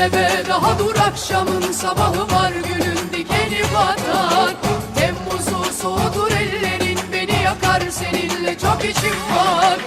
bebe daha dur akşamın sabahı var günün dikeni batar. Temmuz'u soğutur ellerin beni yakar seninle çok içim var.